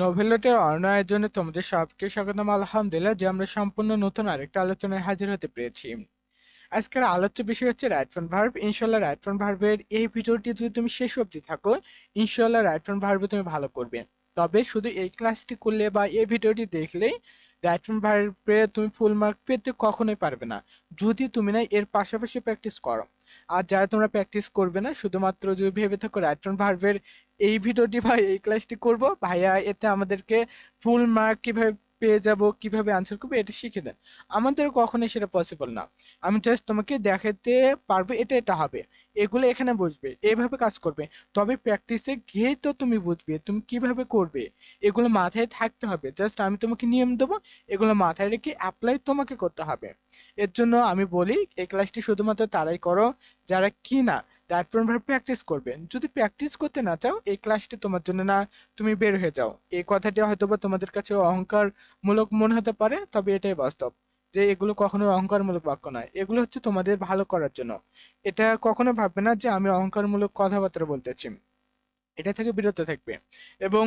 নোভেলটের অনয়ের জন্য তোমাদের সবকে স্বাগতম, আলহামদুলিল্লাহ, যে আমরা সম্পূর্ণ নতুন আরেকটা আলোচনায় হাজির হতে পেরেছি। আজকের আলোচ্য বিষয় হচ্ছে রাইট ফ্রন্ট ভার্ব ইনশাল্লাহ রাইট ভার্বের এই ভিডিওটি যদি তুমি শেষ অবধি থাকো ইনশাল্লাহ রাইট ফ্রন্ট ভার্বে তুমি ভালো করবে। তবে শুধু এই ক্লাসটি করলে বা এই ভিডিওটি দেখলেই রাইট ফ্রন্ট ভার্বে তুমি ফুল মার্ক পেতে কখনোই পারবে না, যদি তুমি না এর পাশাপাশি প্র্যাকটিস করো। আর যারা তোমরা প্র্যাকটিস করবে না, শুধুমাত্র যদি ভেবে থাকো রাইট ফ্রন্ট ভার্বের এই ভিডিওটি ভাই, এই ক্লাসটি করব। ভাইয়া, এতে আমাদেরকে ফুল মার্ক কীভাবে পেয়ে যাব, কীভাবে আনসার করব, এটা শিখে দেন। আমাদের কখনোই সেটা পসিবল না। আমি জাস্ট তোমাকে দেখাতে পারবে, এটা এটা হবে। এগুলো এখানে বুঝবে এইভাবে কাজ করবে। তবে প্র্যাকটিসে গিয়েই তো তুমি বুঝবে, তুমি কীভাবে করবে। এগুলো মাথায় থাকতে হবে। জাস্ট আমি তোমাকে নিয়ম দেবো, এগুলো মাথায় রেখে অ্যাপ্লাই তোমাকে করতে হবে। এর জন্য আমি বলি, এই ক্লাসটি শুধুমাত্র তারাই করো। যারা কি না রাইট প্র্যাকটিস করবে যদি প্র্যাকটিস করতে না চাও, এই ক্লাসটি তোমার জন্য না, তুমি বের হয়ে যাও। এই কথাটি হয়তোবা তোমাদের কাছে অহংকারমূলক মনে হতে পারে, তবে এটাই বাস্তব, যে এগুলো কখনো অহংকারমূলক বাক্য নয়। এগুলো হচ্ছে তোমাদের ভালো করার জন্য। এটা কখনো ভাববে না যে আমি অহংকারমূলক কথাবার্তা বলতেছি। এটা থেকে বিরত থাকবে। এবং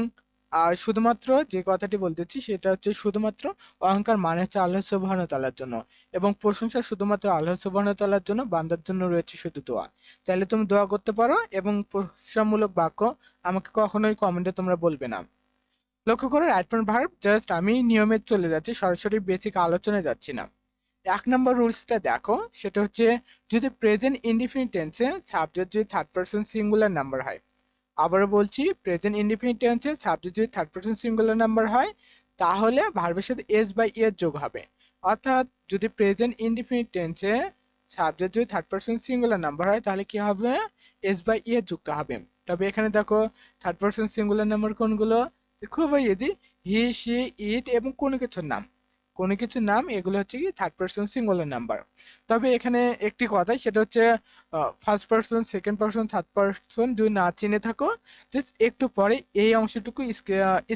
আর শুধুমাত্র যে কথাটি বলতেছি সেটা হচ্ছে শুধুমাত্র অহংকার মানে হচ্ছে আল্লাহ সুবহানাহু ওয়া তাআলার জন্য এবং প্রশংসা শুধুমাত্র আল্লাহ সুবহানাহু ওয়া তাআলার জন্য, বান্দার জন্য রয়েছে শুধু দোয়া। চাইলে তুমি দোয়া করতে পারো এবং প্রশংসামূলক বাক্য আমাকে কখনোই কমেন্টে তোমরা বলবে না। লক্ষ্য করো রাইট ফ্রন্ট ভার্ব জাস্ট আমি নিয়মে চলে যাচ্ছি, সরাসরি বেসিক আলোচনায় যাচ্ছি না। এক নম্বর রুলসটা দেখো, সেটা হচ্ছে যদি প্রেজেন্ট ইনডিফিনিট টেন্সে সাবজেক্ট যদি থার্ড পারসন সিঙ্গুলার নাম্বার হয় আবারও বলছি প্রেজেন্ট ইনডিফিনিট টেন্সে সাবজেক্ট যদি থার্ড পারসন সিঙ্গুলার নাম্বার হয়, তাহলে ভার্বের সাথে এস বাই এর যোগ হবে। অর্থাৎ যদি প্রেজেন্ট ইনডিফিনিট টেন্সে সাবজেক্ট যদি থার্ড পারসন সিঙ্গুলার নাম্বার হয়, তাহলে কি হবে? এস বাই এর যুক্ত হবে। তবে এখানে দেখো থার্ড পারসন সিঙ্গুলার নাম্বার কোনগুলো? খুবই ইজি হি সি ইট এবং কোনো কিছুর নাম। কোনো কিছুর নাম, এগুলো হচ্ছে কি থার্ড পারসন সিঙ্গুলার নাম্বার তবে এখানে একটি কথা, সেটা হচ্ছে first person second person third person যদি না চিনে থাকো জাস্ট একটু পরে এই অংশটুকু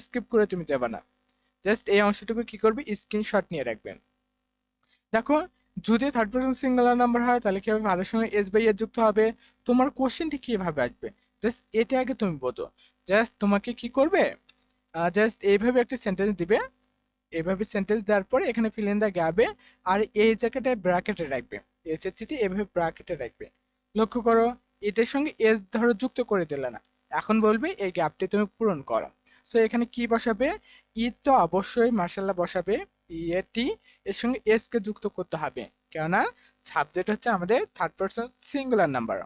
স্কিপ করে তুমি যাবে না। জাস্ট এই অংশটুকু কি করবে? স্ক্রিনশট নিয়ে রাখবেন দেখো, যদি থার্ড পারসন সিঙ্গুলার নাম্বার হয়, তাহলে কি হবে ভালোর সঙ্গে এস বাই এর যুক্ত হবে? তোমার কোশ্চেনটি কীভাবে আসবে? জাস্ট এটা আগে তুমি বোঝো। জাস্ট তোমাকে কি করবে? জাস্ট এইভাবে একটা সেন্টেন্স দিবে। এইভাবে সেন্টেন্স দেওয়ার পরে এখানে ফিল ইন দ্য গ্যাবে আর এই জায়গাটায় ব্র্যাকেটে রাখবে। এসএসসিটি এভাবে ব্র্যাকেটে রাখবে। লক্ষ্য করো, এটার সঙ্গে এস ধরো যুক্ত করে দিলে না। এখন বলবে এই গ্যাপটি তুমি পূরণ করো। সো এখানে কি বসাবে? ই তো অবশ্যই মার্শাল্লাহ বসাবে। ইয়েটি এর সঙ্গে এস কে যুক্ত করতে হবে। কেননা সাবজেক্ট হচ্ছে আমাদের থার্ড পারসন সিঙ্গুলার নাম্বার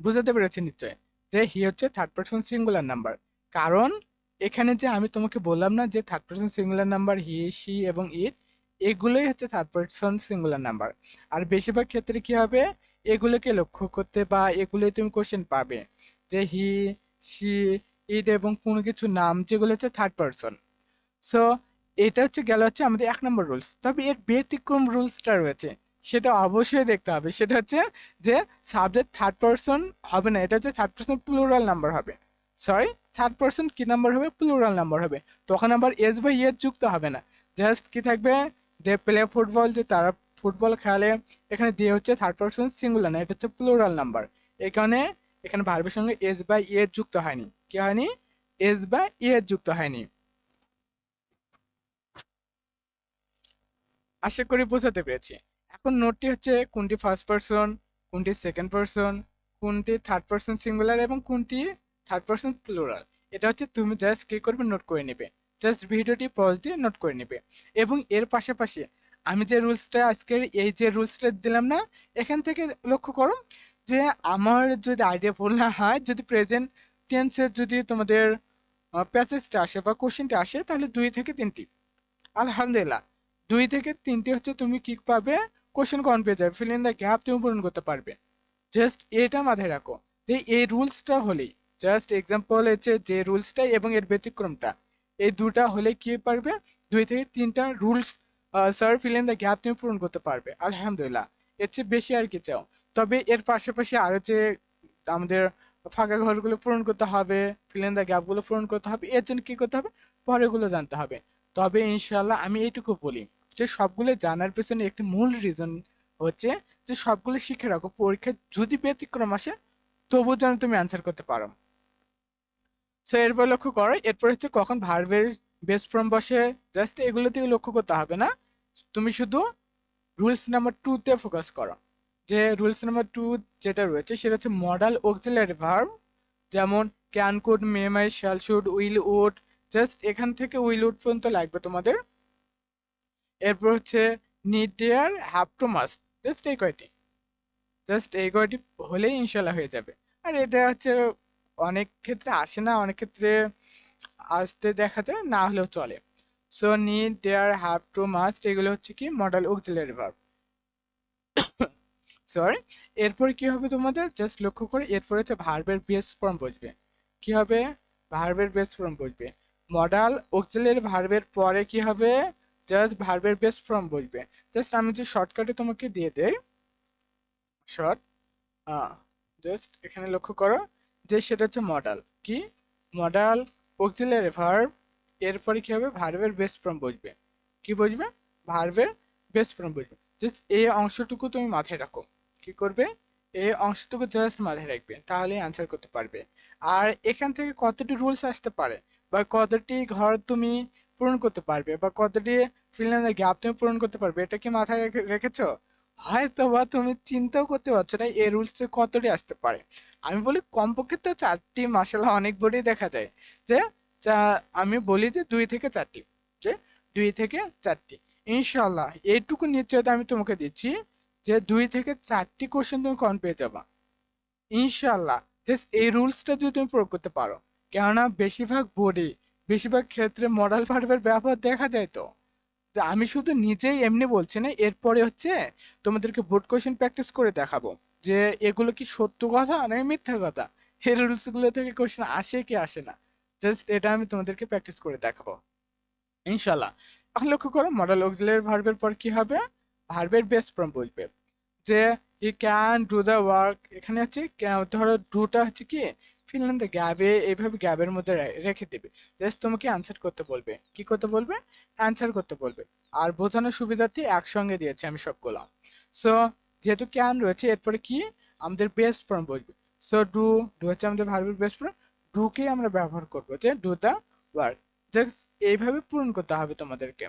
বুঝাতে পেরেছি নিশ্চয় যে হি হচ্ছে থার্ড পারসন সিঙ্গুলার নাম্বার কারণ এখানে যে আমি তোমাকে বললাম না যে third person singular number he she এবং ইট এগুলোই হচ্ছে থার্ড পারসন সিঙ্গুলার নাম্বার আর বেশিরভাগ ক্ষেত্রে কি হবে? এগুলোকে লক্ষ্য করতে বা এগুলোই তুমি কোশ্চেন পাবে যে হি সি ইট এবং কোনো কিছু নাম যেগুলো হচ্ছে থার্ড পারসন সো এটা হচ্ছে গেল হচ্ছে আমাদের এক নম্বর রুলস তবে এর ব্যতিক্রম রুলসটা রয়েছে। সেটা অবশ্যই দেখতে হবে। সেটা হচ্ছে যে সাবজেক্ট থার্ড পারসন হবে না, এটা হচ্ছে থার্ড পারসন প্লুরাল নাম্বার হবে। সরি থার্ড পারসন কি নাম্বার হবে প্লুরাল নাম্বার হবে। তখন আবার এস বাই এস যুক্ত হবে না। জাস্ট কি থাকবে? দে প্লে ফুটবল যে তারা ফুটবল খেলে, এখানে দিয়ে হচ্ছে থার্ড পারসন সিঙ্গুলার না এটা হচ্ছে প্লুরাল নাম্বার এই কারণে এখানে ভার্বের সঙ্গে এস বাই এ যুক্ত হয়নি। কি হয়নি? এস বাই এ যুক্ত হয়নি। আশা করি বোঝাতে পেরেছি। এখন নোটটি হচ্ছে কোনটি ফার্স্ট পার্সন কোনটি সেকেন্ড পারসন কোনটি থার্ড পারসন সিঙ্গুলার এবং কোনটি থার্ড পারসন প্লুরাল এটা হচ্ছে তুমি জাস্ট কি করবে নোট করে নেবে। জাস্ট ভিডিওটি পজ দিয়ে নোট করে নেবে। এবং এর পাশাপাশি আমি যে রুলসটা আজকের, এই যে রুলসটা দিলাম না, এখান থেকে লক্ষ্য করো যে আমার যদি আইডিয়া ভুল না হয়, যদি প্রেজেন্ট টেন্সের যদি তোমাদের প্যাসেজটা আসে বা কোশ্চেনটা আসে, তাহলে দুই থেকে তিনটি। আলহামদুলিল্লাহ, দুই থেকে তিনটি হচ্ছে তুমি কি পাবে? কোশ্চেন কমন পেয়ে যাবে। ফিল ইন দ্য গ্যাপ তুমি পূরণ করতে পারবে। জাস্ট এটা মাথায় রাখো যে এই রুলসটা হলেই জাস্ট এক্সাম্পল হচ্ছে যে রুলসটা এবং এর ব্যতিক্রমটা। এই দুটা হলে কি পারবে? দুই থেকে তিনটা rules sir fill the gap তুমি পূরণ করতে পারবে। আলহামদুলিল্লাহ। এর চেয়ে বেশি আর কি চাও? তবে এর পাশাপাশি আরও যে আমাদের ফাঁকা ঘরগুলো পূরণ করতে হবে ফিল ইন দ্য গ্যাপগুলো পূরণ করতে হবে, এর জন্য কি করতে হবে? পরেগুলো জানতে হবে। তবে ইনশাল্লাহ আমি এইটুকু বলি যে সবগুলো জানার পেছনে একটি মূল রিজন হচ্ছে যে সবগুলো শিখে রাখো। পরীক্ষায় যদি ব্যতিক্রম আসে, তবুও যেন তুমি অ্যান্সার করতে পারো। সো এরপর লক্ষ্য করো, এরপর হচ্ছে কখন ভার্বের বেস ফর্ম বসে জাস্ট এগুলো থেকে লক্ষ্য করতে হবে না। তুমি শুধু রুলস নাম্বার টুতে ফোকাস করো। যে রুলস নাম্বার টু যেটা রয়েছে, সেটা হচ্ছে মডাল অক্সিলারি ভার্ব যেমন can could may might shall should will would just এখান থেকে উইল উড পর্যন্ত লাগবে তোমাদের। এরপর হচ্ছে need dare have to must just এই কয়টি। জাস্ট এই কয়টি হলেই ইনশাল্লাহ হয়ে যাবে। আর এটা হচ্ছে অনেক ক্ষেত্রে আসে না, অনেক ক্ষেত্রে আসতে দেখা যায়, না হলেও চলে। So need dare have to must এগুলো হচ্ছে কি? মডেল অক্সিলারি ভার্ব সরি এরপর কি হবে তোমাদের? জাস্ট লক্ষ্য করে, এরপর হচ্ছে ভার্বের বেস ফর্ম বসবে। কি হবে? ভার্বের বেস ফর্ম বসবে। মডাল অক্সিলারি ভার্বের পরে কি হবে? জাস্ট ভার্বের বেস ফর্ম বসবে। জাস্ট আমি যে শর্টকাটে তোমাকে দিয়ে দেই শর্ট জাস্ট এখানে লক্ষ্য করো। যে সেটা হচ্ছে মডাল কি? মডাল অক্সিলারি ভার্ব এরপরে কি হবে? ভার্বের বেস ফর্ম বুঝবে কি বুঝবে ভার্বের বেস ফর্ম বুঝবে জাস্ট এই অংশটুকু তুমি মাথায় রাখো। কি করবে? এই অংশটুকু জাস্ট মাথায় রাখবে, তাহলে অ্যান্সার করতে পারবে। আর এখান থেকে কতটি রুলস আসতে পারে? বা কতটি ঘর তুমি পূরণ করতে পারবে? বা কতটি ফিল্যান্ডের গ্যাপ তুমি পূরণ করতে পারবে? এটা কি মাথায় রেখে- রেখেছো? হয়তো বা তুমি চিন্তাও করতে পারছ না এই রুলস কতটি আসতে পারে। আমি বলি কমপক্ষে তো চারটি মাসালা অনেক বোর্ডেই দেখা যায় যে আমি বলি যে দুই থেকে চারটি, যে দুই থেকে চারটি। ইনশাল্লাহ এইটুকু নিশ্চয়তা আমি তোমাকে দিচ্ছি যে দুই থেকে চারটি কোশ্চেন তুমি কম পেয়ে যাবা। ইনশাল্লাহ জাস্ট এই রুলসটা যদি তুমি প্রয়োগ করতে পারো, কেননা বেশিরভাগ বোর্ডে বেশিরভাগ ক্ষেত্রে মডেল ভার্বের ব্যবহার দেখা যায় তো। তো আমি শুধু নিজেই এমনি বলছি না, এরপরে হচ্ছে তোমাদেরকে বোর্ড কোশ্চেন প্র্যাকটিস করে দেখাবো যে এগুলো কি সত্য কথা নাকি মিথ্যা কথা? এই রুলসগুলো থেকে কোশ্চেন আসে কি আসে না? জাস্ট এটা আমি তোমাদেরকে প্র্যাকটিস করে দেখাবো। ইনশাল্লাহ এখন লক্ষ্য করো মডেল অক্সিলারি ভার্বের পর কি হবে? ভার্বের বেস ফর্ম বলবে। যে he can do the work এখানে হচ্ছে ধরো ডুটা হচ্ছে কি? ফিনল্যান্ডে গ্যাবে এইভাবে গ্যাবের মধ্যে রেখে দেবে। জাস্ট তোমাকে অ্যান্সার করতে বলবে। কি করতে বলবে? অ্যান্সার করতে বলবে। আর বোঝানোর সুবিধার্থে একসঙ্গে দিয়েছে আমি সবগুলো। সো যেহেতু ক্যান রয়েছে, এরপরে কি? আমাদের বেস্ট ফর্ম বলবে। সো ডু ডু হচ্ছে আমাদের ভার্বের বেস্ট ফর্ম ডুকে আমরা ব্যবহার করব যে ডু দ্য ওয়ার্ক জাস্ট এইভাবে পূরণ করতে হবে তোমাদেরকে।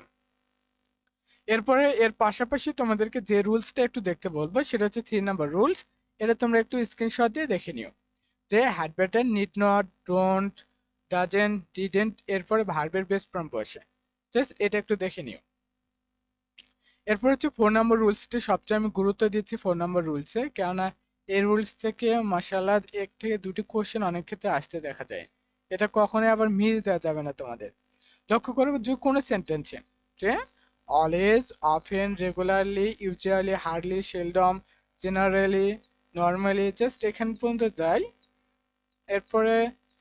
এরপরে, এর পাশাপাশি তোমাদেরকে যে রুলসটা একটু দেখতে বলব, সেটা হচ্ছে থ্রি নাম্বার রুলস এটা তোমরা একটু স্ক্রিনশট দিয়ে দেখে নিও। যে had better need not don't doesn't didn't এরপরে ভার্বের বেস ফর্ম বসে। জাস্ট এটা একটু দেখে নিও। এরপর হচ্ছে ফোর নম্বর রুলসটি সবচেয়ে আমি গুরুত্ব দিচ্ছি ফোর নম্বর রুলসে কেননা এই রুলস থেকে মাসাল্লাহ এক থেকে দুটি কোশ্চেন অনেক ক্ষেত্রে আসতে দেখা যায়। এটা কখনোই আবার মিস দেওয়া যাবে না তোমাদের। লক্ষ্য করবে যে কোনো সেন্টেন্সে যে always often regularly usually hardly seldom generally normally just এখান পর্যন্ত যাই। এরপরে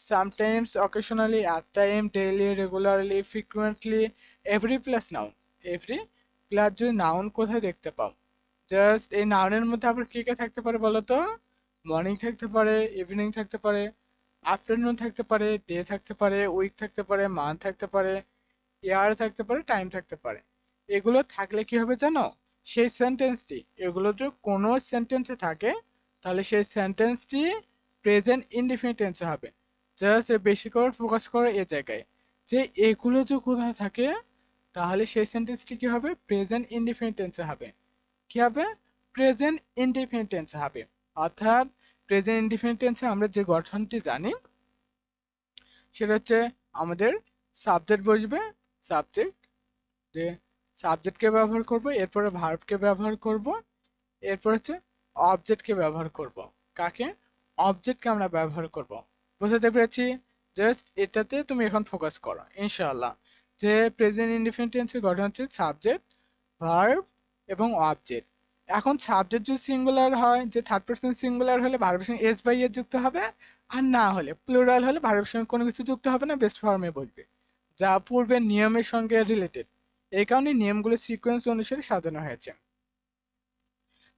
sometimes occasionally at time daily regularly frequently every plus noun every plus যদি নাউন কোথায় দেখতে পাও জাস্ট এই নাউনের মধ্যে আবার কে কে থাকতে পারে বলো তো? মর্নিং থাকতে পারে ইভিনিং থাকতে পারে আফটারনুন থাকতে পারে ডে থাকতে পারে উইক থাকতে পারে মান্থ থাকতে পারে ইয়ার থাকতে পারে টাইম থাকতে পারে। এগুলো থাকলে কি হবে জানো? সেই সেন্টেন্সটি এগুলো যদি কোনো সেন্টেন্সে থাকে, তাহলে সেই সেন্টেন্সটি প্রেজেন্ট ইনডিফিনিট টেন্সে হবে। জাস্ট বেশি করে ফোকাস করে এ জায়গায়। যে এগুলো যদি কোথাও থাকে, তাহলে সেই সেন্টেন্সটি কি হবে? প্রেজেন্ট ইনডিফিনিট টেন্সে হবে। কি হবে? প্রেজেন্ট ইনডিফিনিট টেন্সে হবে। অর্থাৎ প্রেজেন্ট ইনডিফিনিট টেন্সে আমরা যে গঠনটি জানি, সেটা হচ্ছে আমাদের সাবজেক্ট বসবে সাবজেক্ট যে সাবজেক্টকে ব্যবহার করব, এরপরে ভার্বকে ব্যবহার করব, এরপর হচ্ছে অবজেক্টকে ব্যবহার করব। কাকে? অবজেক্টকে আমরা ব্যবহার করব। বুঝতে পেরেছি? জাস্ট এটাতে তুমি এখন ফোকাস করো, ইনশাআল্লাহ। যে প্রেজেন্ট ইনডিফিনিট গঠন হচ্ছে সাবজেক্ট ভার্ব এবং অবজেক্ট এখন সাবজেক্ট যদি সিঙ্গুলার হয়, যে থার্ড পার্সন সিঙ্গুলার হলে ভার্বের সঙ্গে এস বাই এর যুক্ত হবে, আর না হলে প্লুরাল হলে ভার্বের সঙ্গে কোনো কিছু যুক্ত হবে না বেস্ট ফর্মে বলবে। যা পূর্বের নিয়মের সঙ্গে রিলেটেড এই কারণে নিয়মগুলো সিকোয়েন্স অনুসারে সাজানো হয়েছে।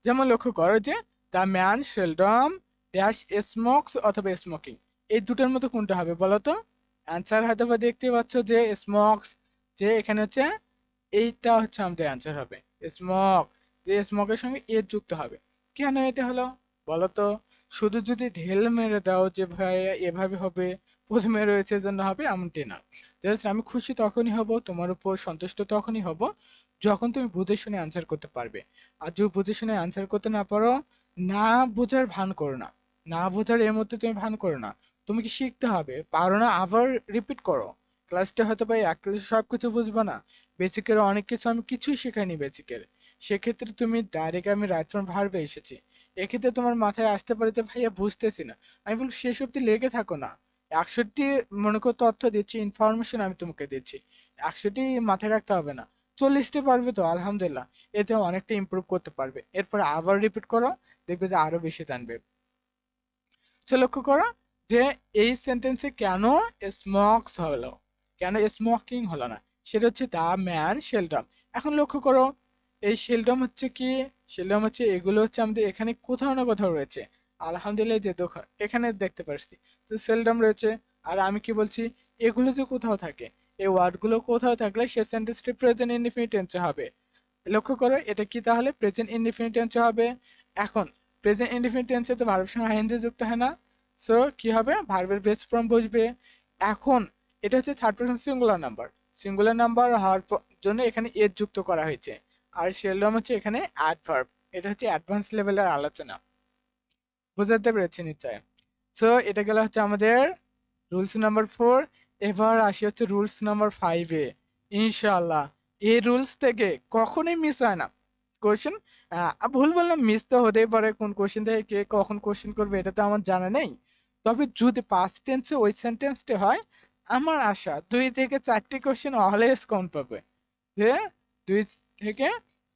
যেমন লক্ষ্য করো যে the man seldom dash smokes অথবা স্মোকিং এই দুটোর মধ্যে কোনটা হবে বলো তো অ্যান্সার হয়তো বা দেখতে পাচ্ছ যে স্মোকস যে এখানে হচ্ছে এইটা হচ্ছে আমাদের অ্যান্সার হবে। স্মোক যে স্মোকের সঙ্গে এর যুক্ত হবে। কেন এটা হলো? বলো তো শুধু যদি ঢেল মেরে দাও যে ভাই এভাবে হবে, প্রথমে রয়েছে জন্য হবে এমনটি না। জাস্ট আমি খুশি তখনই হব, তোমার উপর সন্তুষ্ট তখনই হব, যখন তুমি বুঝে শুনে আনসার করতে পারবে। আর যদি বুঝে শুনে আনসার করতে না পারো, না বোঝার ভান করো না। না বোঝার এর মধ্যে তুমি ভান করো না। তুমি কি শিখতে হবে? পারো না? আবার রিপিট করো। ক্লাসটা হয়তো বা এক ক্লাসে সব কিছু বুঝব না। বেসিকের অনেক কিছু আমি কিছুই শেখাইনি বেসিকের সেক্ষেত্রে তুমি ডাইরেক্ট আমি রাইট ফ্রম ভার্বে এসেছি। এক্ষেত্রে তোমার মাথায় আসতে পারে যে, ভাইয়া, বুঝতেছি না। আমি বলব, শেষ অব্দি লেগে থাকো না। একশোটি মনে করো তথ্য দিচ্ছি ইনফরমেশন আমি তোমাকে দিচ্ছি। একশোটি মাথায় রাখতে হবে না। চল্লিশটি পারবে তো, আলহামদুলিল্লাহ। এতে অনেকটা ইমপ্রুভ করতে পারবে। এরপর আবার রিপিট করো। দেখবে যে আরও বেশি জানবে সে লক্ষ্য করো যে এই সেন্টেন্সে কেন স্মোকস হলো, কেন স্মোকিং হলো না? সেটা হচ্ছে দা ম্যান শেলডম এখন লক্ষ্য করো, এই শেলডম হচ্ছে কি? শেলডম হচ্ছে, এগুলো হচ্ছে আমাদের এখানে কোথাও না কোথাও রয়েছে। আলহামদুলিল্লাহ যে দোকান এখানে দেখতে পারছি। তো সেলডম রয়েছে, আর আমি কি বলছি? এগুলো যে কোথাও থাকে, এই ওয়ার্ডগুলো কোথাও থাকলে সে সেন্টেন্সটি প্রেজেন্ট ইনডিফিনিট টেন্সে হবে। লক্ষ্য করো, এটা কি তাহলে প্রেজেন্ট ইনডিফিনিট টেন্সে হবে? এখন প্রেজেন্ট ইনডিফিনিট টেন্সে তো ভার্বের সঙ্গে আইএনজি যুক্ত হয় না। সো কি হবে? ভার্বের বেস ফর্ম বসবে। এখন, এটা হচ্ছে third person singular number singular number হওয়ার জন্য এখানে এর যুক্ত করা হয়েছে। আর শেলডম হচ্ছে এখানে অ্যাডভার্ব এটা হচ্ছে অ্যাডভান্স লেভেলের আলোচনা। বুঝাতে পেরেছি নিশ্চয়? সো এটা গেল হচ্ছে আমাদের রুলস নাম্বার ফোর এবার আসি হচ্ছে রুলস নাম্বার ফাইভে ইনশাল্লাহ এই রুলস থেকে কখনোই মিস হয় না। কোশ্চেন ভুল বললাম মিস তো হতেই পারে কোন কোশ্চেন থেকে কে কখন কোশ্চেন করবে, এটা তো আমার জানা নেই। তবে যদি পাস্ট টেন্সে ওই সেন্টেন্সটি হয়, আমার আশা দুই থেকে চারটি কোশ্চেন অলওয়েজ কম পাবে। যে দুই থেকে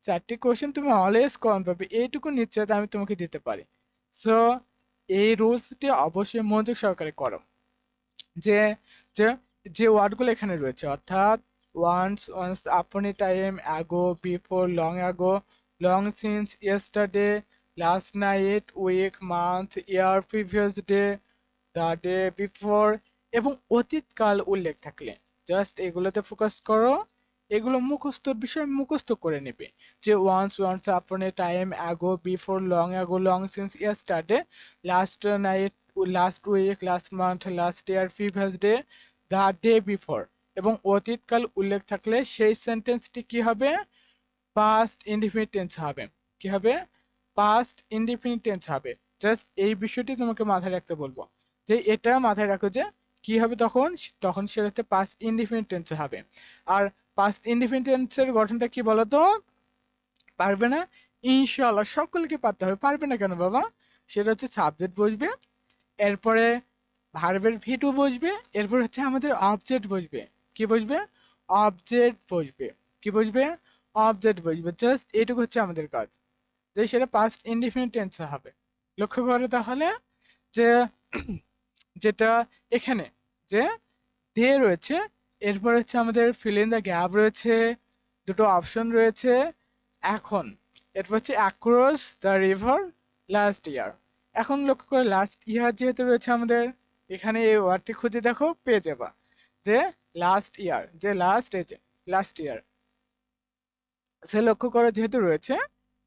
চারটি কোশ্চেন তুমি অলওয়েজ কম পাবে, এইটুকু নিশ্চয়তা আমি তোমাকে দিতে পারি। সো এই রুলসটি অবশ্যই মনোযোগ সহকারে করো। যে যে যে ওয়ার্ডগুলো এখানে রয়েছে, অর্থাৎ once once upon time ago before long ago long since yesterday last night week month year previous day the day before এবং অতীতকাল উল্লেখ থাকলে। জাস্ট এগুলোতে ফোকাস করো। এগুলো মুখস্থর বিষয় মুখস্থ করে নেবে যে once once upon a time ago before long ago long since yesterday last night last week last month last year previous day the day before এবং অতীতকাল উল্লেখ থাকলে সেই সেন্টেন্সটি কি হবে? পাস্ট ইনডিফিনিট টেন্স হবে। কি হবে? পাস্ট ইনডিফিনিট টেন্স হবে। জাস্ট এই বিষয়টি তোমাকে মাথায় রাখতে বলব। যে এটা মাথায় রাখো যে কি হবে তখন? তখন সেটা হচ্ছে পাস্ট ইনডিফিনিট টেন্স হবে। আর পাস্ট ইনডিফিনিট টেন্সের গঠনটা কি বলতো? পারবে না? ইনশাআল্লাহ সকলকে পারতে হবে। পারবে না কেন বাবা? সেটা হচ্ছে সাবজেক্ট বসবে, এরপরে ভার্বের ভি টু বসবে, এরপর হচ্ছে আমাদের অবজেক্ট বসবে। কি বসবে? অবজেক্ট বসবে। কি বসবে? অবজেক্ট বসবে জাস্ট এইটুকু হচ্ছে আমাদের কাজ। যে সেটা পাস্ট ইনডিফিনিট টেন্সে হবে। লক্ষ্য করো তাহলে যে যেটা এখানে, যে দে রয়েছে, এরপর হচ্ছে আমাদের ফিল ইন দ্য গ্যাপ রয়েছে, দুটো অপশন রয়েছে, এখন। এরপর হচ্ছে across the river last year এখন লক্ষ্য করে লাস্ট ইয়ার যেহেতু রয়েছে আমাদের, এখানে এই ওয়ার্ডটি খুঁজে দেখো, পেয়ে যাবা। যে লাস্ট ইয়ার যে লাস্ট এজে লাস্ট ইয়ার সে লক্ষ্য করে যেহেতু রয়েছে,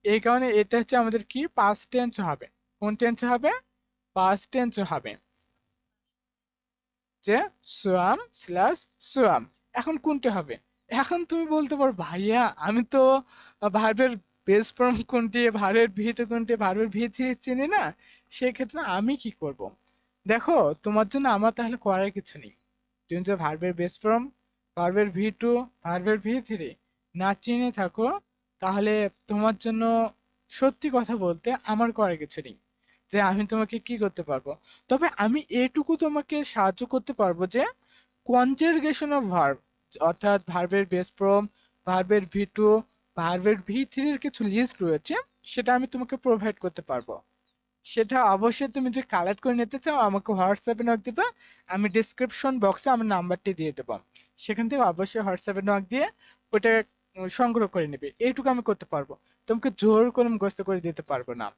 এই কারণে এটা হচ্ছে আমাদের কি? পাস্ট টেন্স হবে। কোন টেন্স হবে? পাস্ট টেন্স হবে। যে সোয়াম স্ল্যাশ সোয়াম। এখন কোনটা হবে? এখন তুমি বলতে পারো, ভাইয়া, আমি তো ভার্বের বেস ফর্ম কোনটি, ভার্বের ভিট কোনটি, ভার্বের ভি থ্রি চিনি না। সেক্ষেত্রে আমি কি করব? দেখো, তোমার জন্য আমার তাহলে করার কিছু নেই। তুমি যে ভার্বের বেস ফর্ম ভার্বের ভি টু ভার্বের ভি থ্রি না চিনে থাকো, তাহলে তোমার জন্য সত্যি কথা বলতে আমার করার কিছু নেই যে আমি তোমাকে কি করতে পারব। তবে আমি এটুকু তোমাকে সাহায্য করতে পারব যে কনজারগেশন অফ ভার্ব অর্থাৎ ভার্বের বেস ফর্ম ভার্বের ভি টু ভার্বের ভি থ্রির কিছু লিস্ট রয়েছে, সেটা আমি তোমাকে প্রোভাইড করতে পারব। সেটা অবশ্যই তুমি যদি কালেক্ট করে নিতে চাও, আমাকে হোয়াটসঅ্যাপে নক দিবা, আমি ডিসক্রিপশন বক্সে আমার নাম্বারটি দিয়ে দেবো। সেখান থেকে অবশ্যই হোয়াটসঅ্যাপে নক দিয়ে ওটা সংগ্রহ করে নেবে। এইটুকু আমি করতে পারব। তোমাকে জোর করে মুখস্থ করে দিতে পারব না।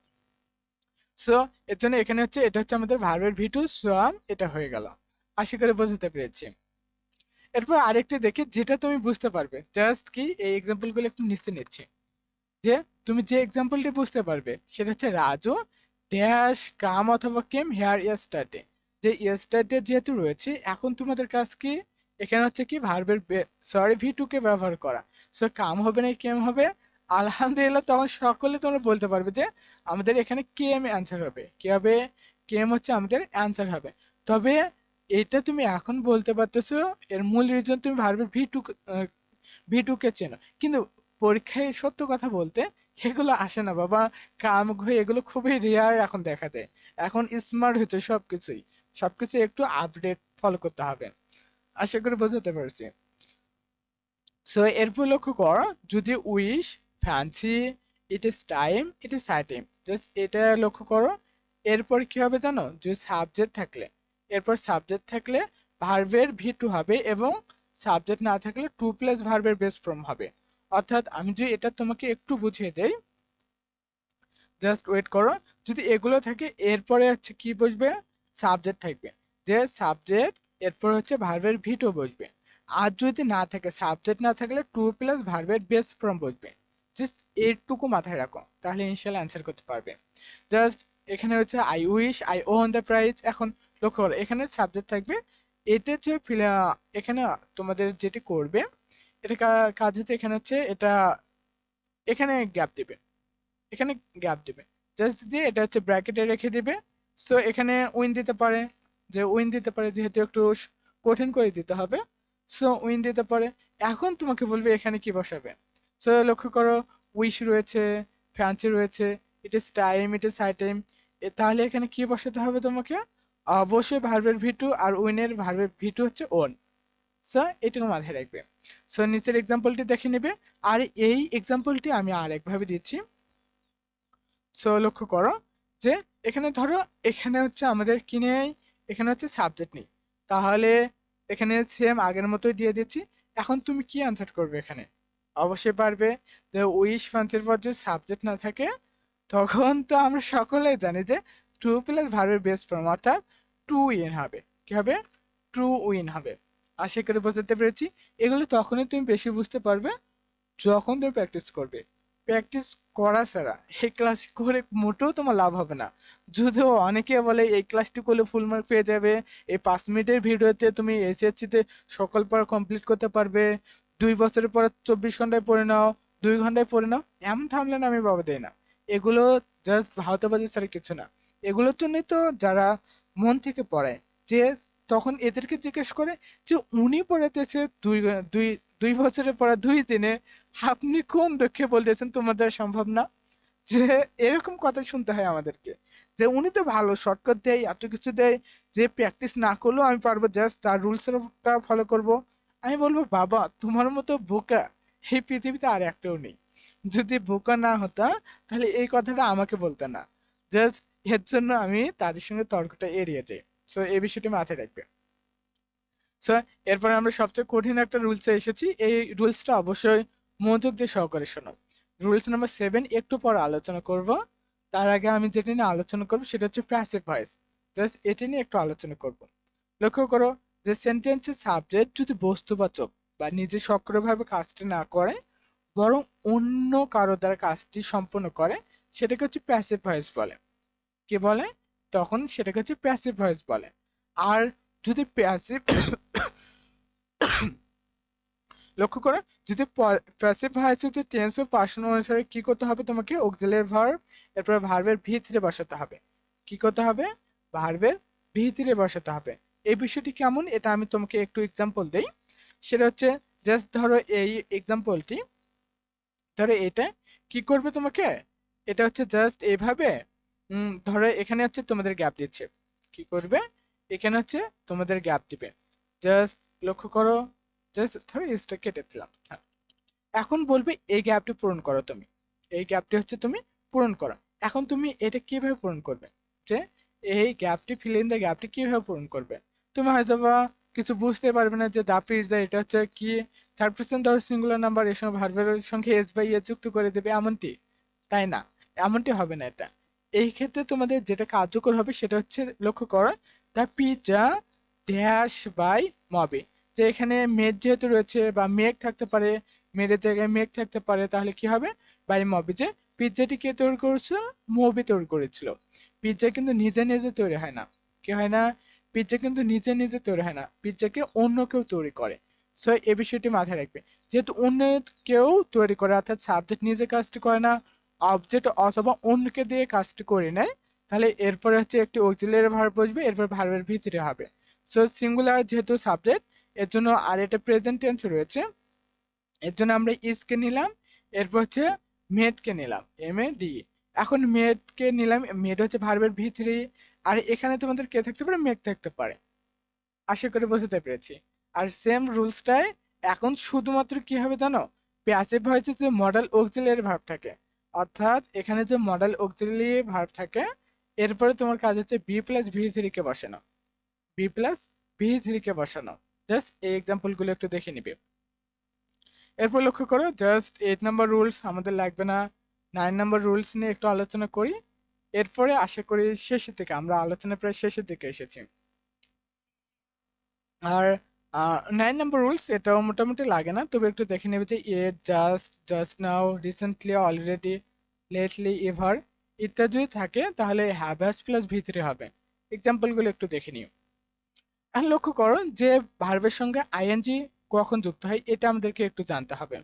সো এর জন্য এখানে হচ্ছে, এটা হচ্ছে আমাদের ভার্বের ভি টু সোয়াম এটা হয়ে গেল। আশা করে বোঝাতে পেরেছি। এরপর আরেকটি দেখি, যেটা তুমি বুঝতে পারবে জাস্ট কি, এই এক্সাম্পলগুলো একটু নিচে নিচ্ছি। যে, তুমি যে এক্সাম্পলটি বুঝতে পারবে, সেটা হচ্ছে রাজু ড্যাশ কাম অথবা কেম হেয়ার ইয়াস্টারডে যে ইয়েস্টারডে যেহেতু রয়েছে, এখন তোমাদের কাজ কি? এখানে হচ্ছে কি ভার্বের সরি ভি টু কে ব্যবহার করা। সো কাম হবে না, কেম হবে? আলহামদুলিল্লাহ তখন সকলে তোমরা বলতে পারবে যে আমাদের এখানে কেম অ্যান্সার হবে। কি হবে? কেম হচ্ছে আমাদের অ্যান্সার হবে। তবে এটা তুমি এখন বলতে পারতেছো, এর মূল রিজন তুমি ভার্বের ভি টু ভি টু কে চেনো। কিন্তু পরীক্ষায় সত্য কথা বলতে এগুলো আসে না বাবা। কাম ঘুরে এগুলো খুবই রেয়ার এখন দেখা যায়। এখন স্মার্ট হচ্ছে সবকিছুই। সবকিছু একটু আপডেট ফলো করতে হবে। আশা করি বোঝাতে পারছি। সো এরপর লক্ষ্য কর, যদি wish fancy it is time it is time just এটা লক্ষ্য করো, এরপর কি হবে জানো? যে সাবজেক্ট থাকলে, এরপর সাবজেক্ট থাকলে ভার্বের ভি টু হবে এবং সাবজেক্ট না থাকলে টু প্লাস ভার্বের বেস ফর্ম হবে। অর্থাৎ আমি যদি এটা তোমাকে একটু বুঝিয়ে দেই জাস্ট ওয়েট করো, যদি এগুলো থাকে, এরপরে হচ্ছে কি বসবে? সাবজেক্ট থাকবে। যে সাবজেক্ট এরপর হচ্ছে ভার্বের ভিটো বসবে। আর যদি না থাকে সাবজেক্ট না থাকলে টু প্লাস ভার্বের বেস ফর্ম বসবে। জাস্ট এইটুকু মাথায় রাখো, তাহলে ইনশাল্লাহ অ্যান্সার করতে পারবে। জাস্ট এখানে হচ্ছে আই উইশ আই ও ওন দ্য প্রাইজ এখন লক্ষ্য করো, এখানে সাবজেক্ট থাকবে, এটা হচ্ছে এখানে তোমাদের যেটি করবে, এটা কাজ হচ্ছে এখানে হচ্ছে, এটা এখানে গ্যাপ দিবে। এখানে গ্যাপ দিবে। জাস্ট দিয়ে এটা হচ্ছে ব্র্যাকেটে রেখে দিবে। সো এখানে উইন দিতে পারে, যে উইন দিতে পারে যেহেতু একটু কঠিন করে দিতে হবে। সো উইন দিতে পারে। এখন তোমাকে বলবে এখানে কি বসাবে। সো লক্ষ্য করো উইশ রয়েছে ফ্যান্সি রয়েছে it is time it is high time তাহলে এখানে কি বসাতে হবে তোমাকে? অবশ্যই ভার্বের ভিটু আর উইনের ভার্বের ভিটু হচ্ছে ওন সো এটুকু মাথায় রাখবে। সো নিচের এক্সাম্পলটি দেখে নেবে। আর এই এক্সাম্পলটি আমি আর একভাবে দিচ্ছি। সো লক্ষ্য করো যে, এখানে ধরো, এখানে হচ্ছে আমাদের কি নেই? এখানে হচ্ছে সাবজেক্ট নেই। তাহলে এখানে সেম আগের মতোই দিয়ে দিচ্ছি। এখন তুমি কি অ্যান্সার করবে এখানে? অবশ্যই পারবে যে উইশ ফান্সের পর যদি সাবজেক্ট না থাকে, তখন তো আমরা সকলেই জানি যে টু প্লাস ভার্বের বেস ফর্ম অর্থাৎ টু উইন হবে। কি হবে? টু উইন হবে। আশা করে বোঝাতে পেরেছি। এগুলো তখনই তুমি বেশি বুঝতে পারবে যখন তুমি প্র্যাকটিস করবে। প্র্যাকটিস করা ছাড়া এই ক্লাস করে মোটেও তোমার লাভ হবে না। যদিও অনেকে বলে এই ক্লাসটি করলে ফুল মার্ক পেয়ে যাবে, এই পাঁচ মিনিটের ভিডিওতে তুমি এসএসসিতে সকল পড়া কমপ্লিট করতে পারবে, দুই বছরের পর চব্বিশ ঘন্টায় পড়ে নাও, দুই ঘন্টায় পড়ে নাও, এমন থামলেন আমি বাবা দেই না। এগুলো জাস্ট ভাওতাবাজি ছাড়া কিছু না। এগুলোর জন্যই তো যারা মন থেকে পড়ায় যে তখন এদেরকে জিজ্ঞেস করে যে উনি পড়াতেছে দুই দুই দুই বছরের পড়া দুই দিনে আপনি কোন দুঃখে বলতেছেন? তোমাদের সম্ভব না? যে এরকম কথা শুনতে হয় আমাদেরকে। যে উনি তো ভালো শর্টকাট দেয়, এত কিছু দেয়, যে প্র্যাকটিস না করলেও আমি পারব জাস্ট তার রুলসটা ফলো করব। আমি বলব, বাবা, তোমার মতো বোকা এই পৃথিবীতে আর একটাও নেই। যদি বোকা না হতা, তাহলে এই কথাটা আমাকে বলতে না। জাস্ট এর জন্য আমি তাদের সঙ্গে তর্কটা এড়িয়ে যাই। সো এই বিষয়টি মাথায় রাখবে সো এরপরে আমরা সবচেয়ে কঠিন একটা রুলসে এসেছি। এই রুলসটা অবশ্যই মনোযোগ দিয়ে সহকারে শোনো। রুলস নাম্বার সেভেন একটু পর আলোচনা করব। তার আগে আমি যেটা নিয়ে আলোচনা করব সেটা হচ্ছে প্যাসিভ ভয়েস জাস্ট এটি নিয়ে একটু আলোচনা করব। লক্ষ্য করো যে সেন্টেন্সের সাবজেক্ট যদি বস্তুবাচক বা নিজে সক্রিয়ভাবে কাজটি না করে, বরং অন্য কারও দ্বারা কাজটি সম্পন্ন করে, সেটাকে হচ্ছে প্যাসিভ ভয়েস বলে। কি বলে? তখন সেটাকে হচ্ছে প্যাসিভ ভয়েস বলে। আর যদি প্যাসিভ লক্ষ্য করো, যদি প্যাসিভ ভয়েস হচ্ছে টেন্স ও পার্সন অনুসারে কি করতে হবে তোমাকে? অক্সিলারি ভার্ব এরপর ভার্বের ভিতরে বসাতে হবে। কি করতে হবে? ভার্বের ভিতরে বসাতে হবে। এই বিষয়টি কেমন? এটা আমি তোমাকে একটু এক্সাম্পল দেই। সেটা হচ্ছে জাস্ট ধরো এই এক্সাম্পলটি ধরো এটা। কি করবে তোমাকে? এটা হচ্ছে জাস্ট এইভাবে ধরো এখানে হচ্ছে তোমাদের গ্যাপ দিচ্ছে। কি করবে? এখানে হচ্ছে তোমাদের গ্যাপ দিবে। জাস্ট লক্ষ্য করো জাস্ট ধরো এসটা কেটে দিলাম। এখন বলবে এই গ্যাপটি পূরণ করো তুমি। এই গ্যাপটি হচ্ছে তুমি পূরণ করো। এখন তুমি এটা কীভাবে পূরণ করবে? যে এই গ্যাপটি ফিল দ্য গ্যাপটি কীভাবে পূরণ করবে? তুমি হয়তো বা কিছু বুঝতে পারবে না যে দা পিৎজা এটা হচ্ছে কি থার্ড পার্সেন্ট ধরো সিঙ্গুলার নাম্বার এর সঙ্গে ভার্বের সঙ্গে এস বাই এ যুক্ত করে দেবে এমনটি। তাই না? এমনটি হবে না এটা। এই ক্ষেত্রে তোমাদের যেটা কার্যকর হবে সেটা হচ্ছে লক্ষ্য করো দ্য পিৎজা ড্যাশ বাই মবে যে এখানে মেঘ যেহেতু রয়েছে বা মেঘ থাকতে পারে, মেঘের জায়গায় মেঘ থাকতে পারে, তাহলে কি হবে? বাই মবি যে পিৎজাটি কে তৈরি করেছিল, মবি তৈরি করেছিল। পিৎজা কিন্তু নিজে নিজে তৈরি হয় না। কি হয় না? পিৎজা কিন্তু নিজে নিজে তৈরি হয় না। পিৎজাকে অন্য কেউ তৈরি করে। সো এই বিষয়টি মাথায় রাখবে। যেহেতু অন্য কেউ তৈরি করে, অর্থাৎ সাবজেক্ট নিজে কাজটি করে না অবজেক্ট অথবা অন্যকে দিয়ে কাজটি করে নেয়, তাহলে এরপরে হচ্ছে একটি অক্সিলারি ভার্ব বসবে, এরপর ভার্বের ভিতরে হবে। সো সিঙ্গুলার যেহেতু সাবজেক্ট এর জন্য আর এটা প্রেজেন্ট টেন্স রয়েছে। এর জন্য আমরা ইসকে নিলাম, এরপর হচ্ছে মেডকে নিলাম এম এ ডি এখন মেডকে নিলাম মেড হচ্ছে ভার্বের ভি থ্রি আর এখানে তোমাদের কে থাকতে পারে? মেঘ থাকতে পারে। আশা করি বুঝতে পেরেছি। আর সেম রুলসটাই এখন শুধুমাত্র কি হবে জানো? প্যাসিভ হয়েছে যে মডেল অক্সিলারি ভার্ব থাকে। অর্থাৎ এখানে যে মডেল অক্সিলারি ভার্ব থাকে, এরপরে তোমার কাজ হচ্ছে বি প্লাস ভি থ্রি কে বসানো। বি প্লাস ভি থ্রি কে বসানো। জাস্ট এই এক্সাম্পলগুলো একটু দেখে নিবে। এরপর লক্ষ্য করো, জাস্ট এইট নাম্বার রুলস আমাদের লাগবে না নাইন নাম্বার রুলস নিয়ে একটু আলোচনা করি। এরপরে আশা করি শেষের দিকে, আমরা আলোচনা প্রায় শেষের দিকে এসেছি। আর নাইন নাম্বার রুলস এটাও মোটামুটি লাগে না, তবে একটু দেখে নেবে যে yet just just now recently already lately ever ইত্যাদি যদি থাকে, তাহলে হ্যাভাস প্লাস ভিতরে হবে। এক্সাম্পলগুলো একটু দেখে নিও। এখন লক্ষ্য করো যে ভার্বের সঙ্গে আইএনজি কখন যুক্ত হয়, এটা আমাদেরকে একটু জানতে হবে।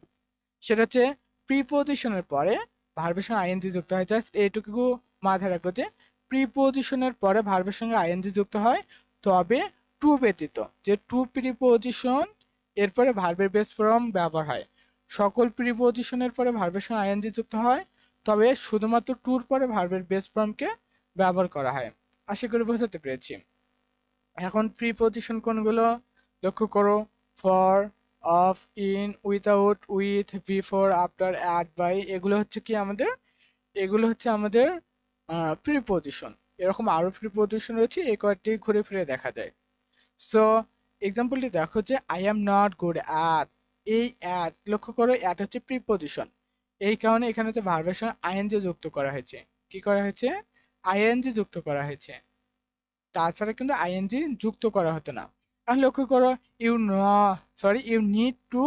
সেটা হচ্ছে প্রিপোজিশনের পরে ভার্বের সঙ্গে আইএনজি যুক্ত হয় জাস্ট এইটুকু মাথায় রাখো যে প্রিপোজিশনের পরে ভার্বের সঙ্গে আইএনজি যুক্ত হয়, তবে টু ব্যতীত। যে টু প্রিপোজিশন এরপরে ভার্বের বেস ফর্ম ব্যবহার হয়। সকল প্রিপোজিশনের পরে ভার্বের সঙ্গে আইএনজি যুক্ত হয়, তবে শুধুমাত্র টুর পরে ভার্বের বেস ফর্মকে ব্যবহার করা হয়। আশা করি বোঝাতে পেরেছি। এখন প্রিপোজিশন কোনগুলো? লক্ষ্য করো for of in without with before after at by এগুলো হচ্ছে কি আমাদের? এগুলো হচ্ছে আমাদের প্রিপোজিশন এরকম আরও প্রিপোজিশন রয়েছে, এই কয়েকটি ঘুরে ফিরে দেখা যায়। সো এক্সাম্পলটি দেখো যে I am not good at এই অ্যাট লক্ষ্য করো অ্যাট হচ্ছে প্রিপোজিশন এই কারণে এখানে হচ্ছে ভার্বের সঙ্গে আইএনজি যুক্ত করা হয়েছে, কি করা হয়েছে? আইএনজি যুক্ত করা হয়েছে। তাছাড়া কিন্তু আইএনজি যুক্ত করা হতো না। আর লক্ষ্য করো ইউ ন sorry you need to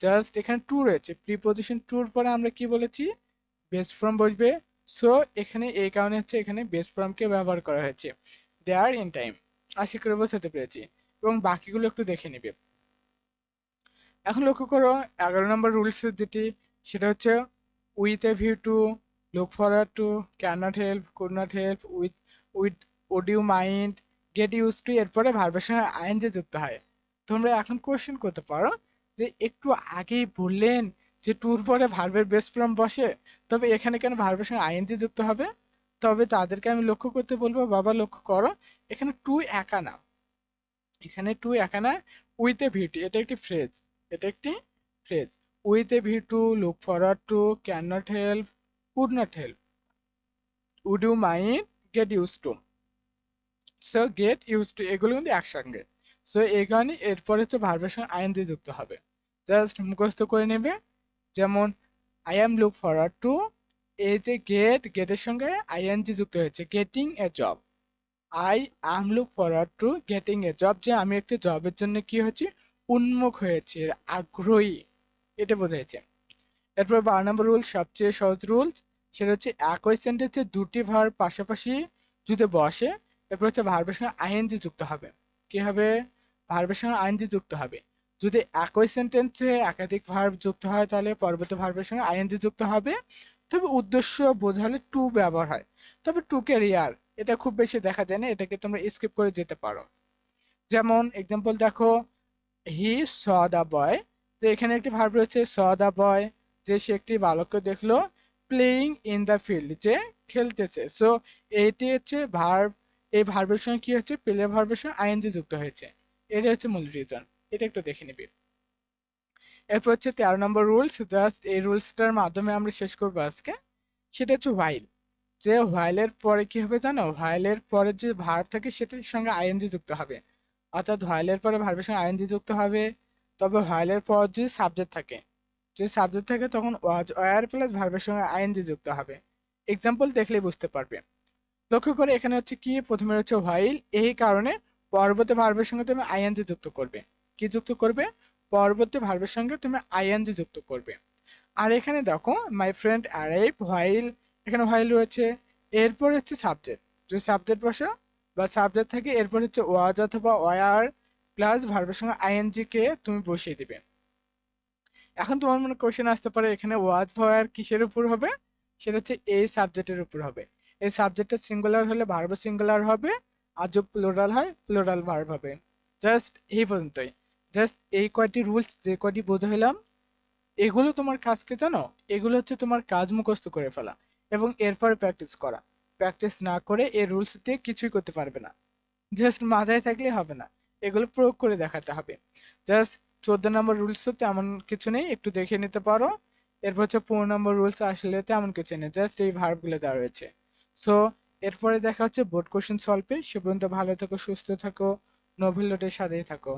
just এখানে টু রয়েছে। প্রিপোজিশন টুর পরে আমরা কি বলেছি? বেস ফর্ম বসবে। সো এখানে এই কারণে হচ্ছে এখানে বেস ফর্মকে ব্যবহার করা হয়েছে। দেয়ার ইন টাইম আশা করে বোঝাতে পেরেছি। এবং বাকিগুলো একটু দেখে নিবে। এখন লক্ষ্য করো, এগারো নম্বর রুলস যেটি, সেটা হচ্ছে with a view to look forward to can not help could not help with with would you mind get use to এরপরে ভার্বের সঙ্গে আইএনজি যুক্ত হয়। তোমরা এখন কোশ্চেন করতে পারো যে একটু আগেই বললেন যে টুর পরে ভার্বের বেস ফর্ম বসে, তবে এখানে কেন ভার্বের সঙ্গে আইন আইএনজি যুক্ত হবে? তবে তাদেরকে আমি লক্ষ্য করতে বলব, বাবা লক্ষ্য করো, এখানে টু একা না। এখানে টু একা না উইথ এ ভিউ টু এটা একটি ফ্রেজ এটা একটি phrase with a view to look forward to can not help could not help would you mind get use to so get use to এগুলো কিন্তু একসঙ্গে। সো এই কারণে এরপরে হচ্ছে ভার্বের সঙ্গে আইএনজি যুক্ত হবে। জাস্ট মুখস্থ করে নেবে। যেমন I am look forward to এই যে গেট গেটের সঙ্গে আইএনজি যুক্ত হয়েছে। Getting a job I am look forward to getting a job যে আমি একটি জবের জন্য কি হয়েছি? উন্মুখ হয়েছে, আগ্রহী। এটা বোঝাইছে। এরপর বারো নম্বর রুল সবচেয়ে সহজ রুলস সেটা হচ্ছে একই সেন্টেন্সে দুটি ভার পাশাপাশি যদি বসে এরপর হচ্ছে ভার্বের সঙ্গে আইএনজি যুক্ত হবে। কি হবে? ভার্বের সঙ্গে আইএনজি যুক্ত হবে। যদি একই সেন্টেন্সে একাধিক ভার্ব যুক্ত হয়, তাহলে পরবর্তী ভার্বের সঙ্গে আইএনজি যুক্ত হবে। তবে উদ্দেশ্য বোঝালে টু ব্যবহার হয়। তবে টু কে রিয়ার এটা খুব বেশি দেখা যায় না, এটাকে তোমরা স্কিপ করে যেতে পারো। যেমন এক্সাম্পল দেখো হি স দা বয় তো এখানে একটি ভার্ব রয়েছে স দা বয় যে সে একটি বালককে দেখল প্লেয়িং ইন দ্য ফিল্ড যে খেলতেছে। সো এইটি হচ্ছে ভার্ব এই ভার্বের সঙ্গে কি হচ্ছে? প্লে ভার্বের সঙ্গে আইএনজি যুক্ত হয়েছে। এটা হচ্ছে মূল রিজন এটা একটু দেখে নিবি। এরপর হচ্ছে তেরো নম্বর রুলস জাস্ট এই রুলসটার মাধ্যমে আমরা শেষ করব আজকে। সেটা হচ্ছে হোয়াইল যে হোয়াইলের পরে কি হবে জানো? হোয়াইলের পরে যে ভার্ব থাকে, সেটার সঙ্গে আইএনজি যুক্ত হবে। অর্থাৎ হোয়াইলের পরে ভার্বের সঙ্গে আইএনজি যুক্ত হবে। তবে হোয়াইলের পর যদি সাবজেক্ট থাকে যদি সাবজেক্ট থাকে, তখন ওয়াজ ওয়ার প্লাস ভার্বের সঙ্গে আইএনজি যুক্ত হবে। এক্সাম্পল দেখলেই বুঝতে পারবে। লক্ষ্য করে এখানে হচ্ছে কি? প্রথমে হচ্ছে হোয়াইল এই কারণে পরবর্তী ভার্বের সঙ্গে তুমি আইএনজি যুক্ত করবে। কি যুক্ত করবে? পরবর্তী ভার্বের সঙ্গে তুমি আইএনজি যুক্ত করবে। আর এখানে দেখো মাই ফ্রেন্ড অ্যারাইভ হোয়াইল এখানে হোয়াইল রয়েছে। এরপর হচ্ছে সাবজেক্ট যদি সাবজেক্ট বসো, বা সাবজেক্ট থাকে, এরপর হচ্ছে ওয়াজ অথবা ওয়ার প্লাস ভার্বের সঙ্গে আইএনজি কে তুমি বসিয়ে দিবে। এখন তোমার মনে কোশ্চেন আসতে পারে, এখানে ওয়াজ ভার কিসের উপর হবে? সেটা হচ্ছে এই সাবজেক্টের উপর হবে। এই সাবজেক্টটা সিঙ্গুলার হলে ভার্ব সিঙ্গুলার হবে, আর যদি প্লুরাল হয় প্লোরাল ভার্ব হবে। জাস্ট এই পর্যন্তই। জাস্ট এই কয়টি রুলস যে কয়টি বোঝাইলাম, এগুলো তোমার কাজ কি জানো? এগুলো হচ্ছে তোমার কাজ মুখস্থ করে ফেলা এবং এরপর প্র্যাকটিস করা। প্র্যাকটিস না করে এই রুলস দিয়ে কিছুই করতে পারবে না। জাস্ট মাথায় থাকলে হবে না। এগুলো প্রয়োগ করে দেখাতে হবে। জাস্ট চোদ্দ নম্বর রুলস তেমন কিছু নেই, একটু দেখে নিতে পারো। এরপর হচ্ছে পনেরো নম্বর রুলস আসলে তেমন কিছু নেই। জাস্ট এই ভার্বগুলো দেওয়া রয়েছে। সো এরপরে দেখা হচ্ছে বোর্ড কোশ্চেন সলভে সে পর্যন্ত ভালো থাকো, সুস্থ থাকো নোভেল সাথেই থাকো।